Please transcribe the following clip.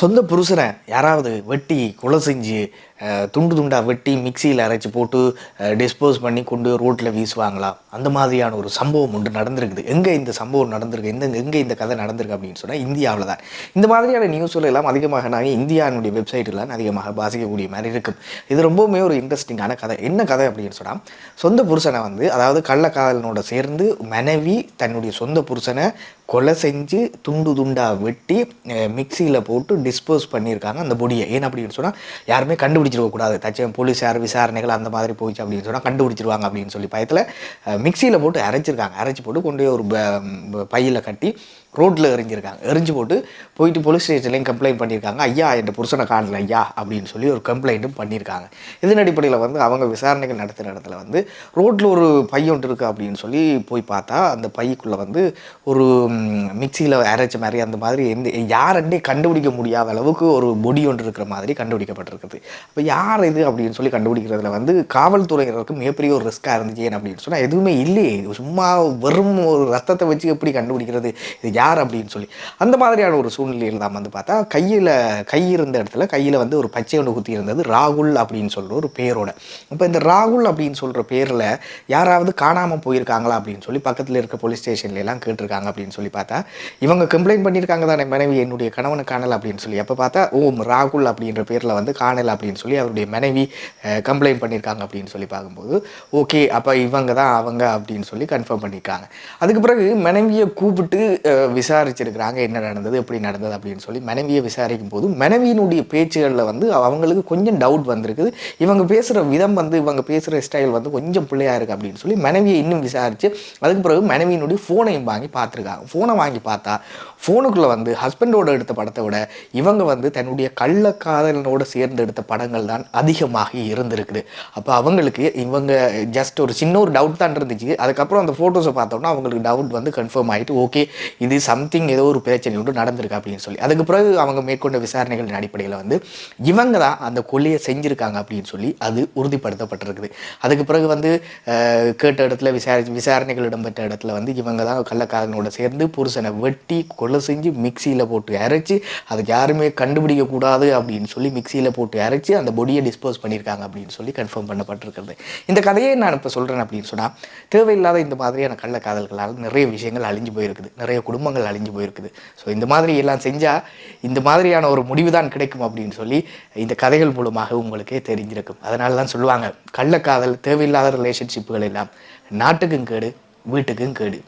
சொந்த புருஷனை யாராவது வெட்டி கொலை செஞ்சு துண்டு துண்டாக வெட்டி மிக்சியில் அரைச்சி போட்டு டிஸ்போஸ் பண்ணி கொண்டு ரோட்டில் வீசுவாங்களா? அந்த மாதிரியான ஒரு சம்பவம் ஒன்று நடந்திருக்குது. எங்கே இந்த சம்பவம் நடந்திருக்கு? எந்த எங்கே இந்த கதை நடந்திருக்கு அப்படின்னு சொன்னால் இந்தியாவில் தான். இந்த மாதிரியான நியூஸ்கள் எல்லாம் அதிகமாக நாங்கள் இந்தியானுடைய வெப்சைட்லாம் அதிகமாக பாசிக்கக்கூடிய மாதிரி இருக்கும். இது ரொம்பவுமே ஒரு இன்ட்ரெஸ்டிங்கான கதை. என்ன கதை அப்படின்னு சொன்னால் சொந்த புருஷனை வந்து அதாவது கள்ளக்காதலனோட சேர்ந்து மனைவி தன்னுடைய சொந்த புருஷனை கொலை செஞ்சு துண்டு துண்டாக வெட்டி மிக்சியில் போட்டு டிஸ்போஸ் பண்ணியிருக்காங்க அந்த பொடியை. ஏன் அப்படின்னு சொன்னால் யாருமே கண்டுபிடிச்சிருக்கக்கூடாது தச்சம் போலீஸார் விசாரணைகள் அந்த மாதிரி போயிடுச்சு அப்படின்னு சொன்னால் கண்டுபிடிச்சிருவாங்க அப்படின்னு சொல்லி பயத்தில் மிக்சியில் போட்டு அரைச்சிருக்காங்க. அரைச்சி போட்டு கொண்டு ஒரு ப- கட்டி ரோட்டில் எரிஞ்சிருக்காங்க எரிஞ்சு போட்டு போயிட்டு போலீஸ் ஸ்டேஷன்லையும் கம்ப்ளைண்ட் பண்ணியிருக்காங்க ஐயா என் புருஷனை காணல ஐயா அப்படின்னு சொல்லி ஒரு கம்ப்ளைண்ட்டும் பண்ணியிருக்காங்க இதன் அடிப்படையில் வந்து அவங்க விசாரணைகள் நடத்துகிற இடத்துல வந்து ரோட்டில் ஒரு பையன் ஒன்று இருக்குது அப்படின்னு சொல்லி போய் பார்த்தா அந்த பைக்குள்ளே வந்து ஒரு மிக்சியில் அரைச்ச மாதிரி அந்த மாதிரி எந்த யாருன்னே கண்டுபிடிக்க முடியாத அளவுக்கு ஒரு பொடி ஒன்று இருக்கிற மாதிரி கண்டுபிடிக்கப்பட்டிருக்குது. அப்போ யார் இது அப்படின்னு சொல்லி கண்டுபிடிக்கிறதுல வந்து காவல்துறையினருக்கு மிகப்பெரிய ஒரு ரிஸ்க்காக இருந்துச்சு. ஏன் அப்படின்னு சொன்னால் எதுவுமே இல்லையே. சும்மா வெறும் ஒரு ரத்தத்தை வச்சு எப்படி கண்டுபிடிக்கிறது? இது யார் யார் அப்படின்னு சொல்லி. அந்த மாதிரியான ஒரு சூழ்நிலையில் தான் வந்து பார்த்தா கையில் கை இருந்த இடத்துல கையில் வந்து ஒரு பச்சை ஒன்று குத்தி இருந்தது ராகுல் அப்படின்னு சொல்கிற ஒரு பேரோட. இப்போ இந்த ராகுல் அப்படின்னு சொல்கிற பேரில் யாராவது காணாமல் போயிருக்காங்களா அப்படின்னு சொல்லி பக்கத்தில் இருக்க போலீஸ் ஸ்டேஷன்லாம் கேட்டிருக்காங்க அப்படின்னு சொல்லி பார்த்தா இவங்க கம்ப்ளைண்ட் பண்ணியிருக்காங்க தானே மனைவி என்னுடைய கணவனை காணல அப்படின்னு சொல்லி. அப்போ பார்த்தா ஓம் ராகுல் அப்படின்ற பேரில் வந்து காணல அப்படின்னு சொல்லி அவருடைய மனைவி கம்ப்ளைண்ட் பண்ணியிருக்காங்க அப்படின்னு சொல்லி பார்க்கும்போது ஓகே அப்போ இவங்க தான் அவங்க அப்படின்னு சொல்லி கன்ஃபார்ம் பண்ணியிருக்காங்க. அதுக்கு பிறகு மனைவியை கூப்பிட்டு விசாரிச்சிருக்கிறாங்க என்ன நடந்தது எப்படி நடந்தது அப்படின்னு சொல்லி மனைவியை விசாரிக்கும் போது மனைவியினுடைய பேச்சுகளில் வந்து அவங்களுக்கு கொஞ்சம் டவுட் வந்திருக்குது. இவங்க பேசுகிற விதம் வந்து இவங்க பேசுகிற ஸ்டைல் வந்து கொஞ்சம் பிள்ளையாக இருக்குது அப்படின்னு சொல்லி மனைவியை இன்னும் விசாரித்து அதுக்கு பிறகு மனைவியினுடைய ஃபோனையும் வாங்கி பார்த்துருக்காங்க. ஃபோனை வாங்கி பார்த்தா ஃபோனுக்குள்ளே வந்து ஹஸ்பண்டோட எடுத்த படத்தை விட இவங்க வந்து தன்னுடைய கள்ளக்காதலனோடு சேர்ந்து எடுத்த படங்கள் தான் அதிகமாக இருந்திருக்குது. அப்போ அவங்களுக்கு இவங்க ஜஸ்ட் ஒரு சின்ன ஒரு டவுட் தான் இருந்துச்சு. அதுக்கப்புறம் அந்த ஃபோட்டோஸை பார்த்தோம்னா அவங்களுக்கு டவுட் வந்து கன்ஃபார்ம் ஆகிட்டு ஓகே இது இது சம்திங் ஏதோ ஒரு பிரச்சனை ஒன்று நடந்திருக்கு அப்படின்னு சொல்லி. அதுக்கு பிறகு அவங்க மேற்கொண்ட விசாரணைகளின் அடிப்படையில் வந்து இவங்க தான் அந்த கொலையை செஞ்சுருக்காங்க அப்படின்னு சொல்லி அது உறுதிப்படுத்தப்பட்டிருக்குது. அதுக்கு பிறகு வந்து கேட்ட இடத்துல விசாரி விசாரணைகள் இடம்பெற்ற இடத்துல வந்து இவங்க தான் கள்ளக்காரனோட சேர்ந்து புருஷனை வெட்டி கொலை செஞ்சு மிக்சியில் போட்டு அரைச்சி அதுக்கு யாருமே கண்டுபிடிக்கக்கூடாது அப்படின்னு சொல்லி மிக்சியில் போட்டு அரைச்சி அந்த பொடியை டிஸ்போஸ் பண்ணியிருக்காங்க அப்படின்னு சொல்லி கன்ஃபார்ம் பண்ணப்பட்டிருக்கிறது. இந்த கதையை நான் இப்போ சொல்கிறேன் அப்படின்னு சொன்னால் தேவையில்லாத இந்த மாதிரியான கள்ளக்காதல்களால் நிறைய விஷயங்கள் அழிஞ்சு போயிருக்குது. நிறைய குடும்பங்கள் அழிஞ்சு போயிருக்குது. ஸோ இந்த மாதிரி எல்லாம் செஞ்சால் இந்த மாதிரியான ஒரு முடிவு தான் கிடைக்கும் அப்படின்னு சொல்லி இந்த கதைகள் மூலமாக உங்களுக்கே தெரிஞ்சிருக்கும். அதனால தான் சொல்லுவாங்க கள்ளக்காதல் தேவையில்லாத ரிலேஷன்ஷிப்புகள் எல்லாம் நாட்டுக்கும் கேடு வீட்டுக்கும் கேடு.